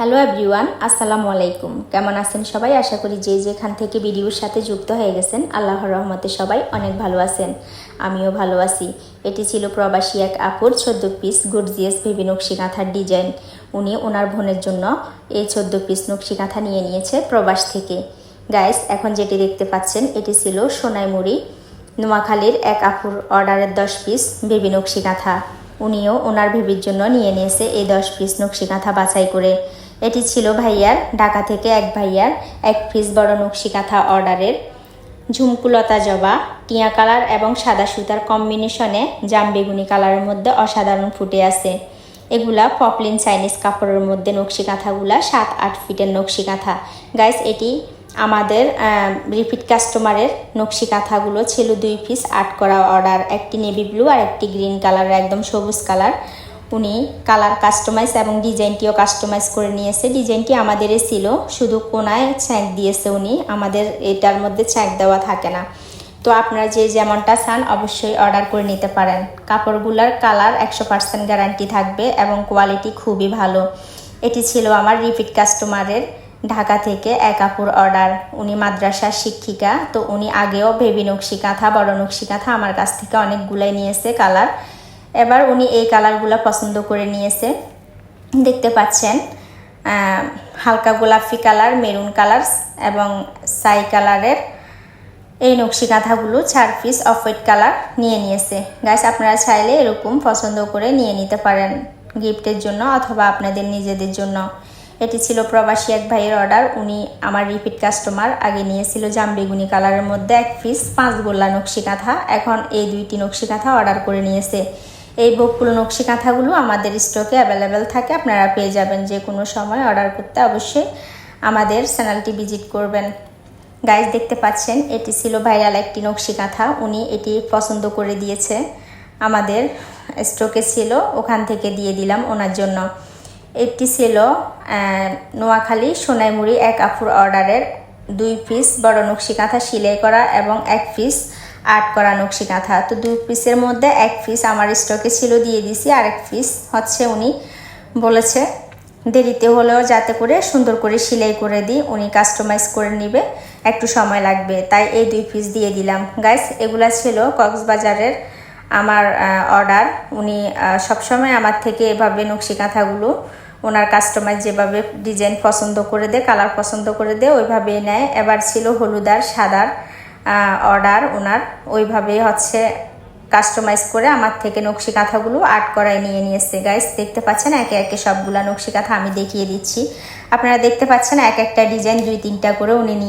Hello everyone, আসসালামু আলাইকুম। কেমন আছেন সবাই? আশা করি যে যেখান থেকে ভিডিওর সাথে যুক্ত হয়ে গেছেন, আল্লাহর রহমতে সবাই অনেক ভালো আছেন। আমিও ভালো আছি। এটি ছিল প্রবাসী এক আপুর চোদ্দ পিস গর্জিয়াস বেবি নকশি কাঁথার ডিজাইন উনি ওনার বোনের জন্য এই চোদ্দ পিস নকশি কাঁথা নিয়ে নিয়েছে প্রবাস থেকে। গাইস এখন যেটি দেখতে পাচ্ছেন, এটি ছিল সোনাইমুড়ি, নোয়াখালীর এক আপুর অর্ডারের দশ পিস বেবি নকশি কাঁথা উনিও ওনার বেবির জন্য নিয়ে নিয়েছে এই দশ পিস নকশি কাঁথা বাছাই করে। এটি ছিল ভাইয়ার, ঢাকা থেকে এক ভাইয়ার এক পিস বড় নকশি কাঁথা অর্ডারের। ঝুমকুলতা জবা, টিয়া কালার এবং সাদা সুতার কম্বিনেশনে জাম বেগুনি কালারের মধ্যে অসাধারণ ফুটে আছে। এগুলা পপলিন চাইনিজ কাপড়ের মধ্যে নকশি কাঁথাগুলা সাত, আট ফিটের নকশি কাঁথা। গাইস, এটি আমাদের রিপিট কাস্টমারের নকশি কাঁথাগুলো ছিল দুই পিস আট করা অর্ডার একটি নেভি ব্লু আর একটি গ্রিন কালার একদম সবুজ কালার উনি কালার কাস্টমাইজ এবং ডিজাইনটিও কাস্টমাইজ করে নিয়েছে। ডিজাইনটি আমাদেরই ছিল, শুধু কোনায় ছ্যাঁক দিয়েছে উনি, আমাদের এটার মধ্যে ছ্যাঁক দেওয়া থাকে না। তো আপনারা যে যেমনটা চান অবশ্যই অর্ডার করে নিতে পারেন। কাপড়গুলার কালার একশো পার্সেন্ট গ্যারান্টি থাকবে এবং কোয়ালিটি খুবই ভালো। এটি ছিল আমার রিপিট কাস্টমারের ঢাকা থেকে এক আপুর অর্ডার। উনি মাদ্রাসার শিক্ষিকা, তো উনি আগেও বেবি নকশি কাঁথা, বড় নকশি কাঁথা আমার কাছ থেকে অনেকগুলাই নিয়েছে কালার। এবার উনি এই কালারগুলো পছন্দ করে নিয়েছে। দেখতে পাচ্ছেন হালকা গোলাপি কালার, মেরুন কালার এবং সাই কালারের এই নকশি কাঁথাগুলো চার পিস অফ হোয়াইট কালার নিয়ে নিয়েছে। গাছ আপনারা চাইলে এরকম পছন্দ করে নিয়ে নিতে পারেন গিফটের জন্য অথবা আপনাদের নিজেদের জন্য। এটি ছিল প্রবাসী এক ভাইয়ের অর্ডার উনি আমার রিপিট কাস্টমার আগে নিয়েছিল জাম বেগুনি কালারের মধ্যে এক পিস পাঁচ গোল্লা নকশি কাঁথা এখন এই দুইটি নকশি কাঁথা অর্ডার করে নিয়েছে। এই বকুল নকশি কাঁথাগুলো আমাদের স্টকে অ্যাভেলেবেল থাকে। আপনারা পেয়ে যাবেন যে কোনো সময় অর্ডার করতে অবশ্যই আমাদের চ্যানেলটি ভিজিট করবেন। গাইজ, দেখতে পাচ্ছেন, এটি ছিল ভাইরাল একটি নকশি কাঁথা। উনি এটি পছন্দ করে দিয়েছে। আমাদের স্টকে ছিল, ওখান থেকে দিয়ে দিলাম ওনার জন্য। এটি ছিল নোয়াখালী সোনাইমুড়ি এক আফুর অর্ডারের দুই পিস বড় নকশি কাঁথা, সেলাই করা এবং এক পিস আর্ট করা নকশি কাঁথা তো দুই পিসের মধ্যে এক পিস আমার স্টকে ছিল, দিয়ে দিছি। আর এক পিস হচ্ছে উনি বলেছে, দেরিতে হলেও যাতে করে সুন্দর করে সেলাই করে দিই, উনি কাস্টমাইজ করে নিবে, একটু সময় লাগবে। তাই এই দুই পিস দিয়ে দিলাম। গাইস এগুলা ছিল কক্সবাজারের আমার অর্ডার উনি সবসময় আমার থেকে এভাবে নকশি কাঁথাগুলো ওনার কাস্টমাইজ যেভাবে ডিজাইন পছন্দ করে দেয় কালার পছন্দ করে দেয়, ওইভাবেই নেয়। এবার ছিল হলুদার সাদার। অর্ডার ওনার ওইভাবে হচ্ছে কাস্টমাইজ করে আমার থেকে নকশি কাঁথাগুলো আর্ট করায় নিয়ে নিয়েছে। গাইস দেখতে পাচ্ছেন একে একে সবগুলা নকশি কাঁথা আমি দেখিয়ে দিচ্ছি। আপনারা দেখতে পাচ্ছেন এক একটা ডিজাইন দুই তিনটা করে উনি নিয়ে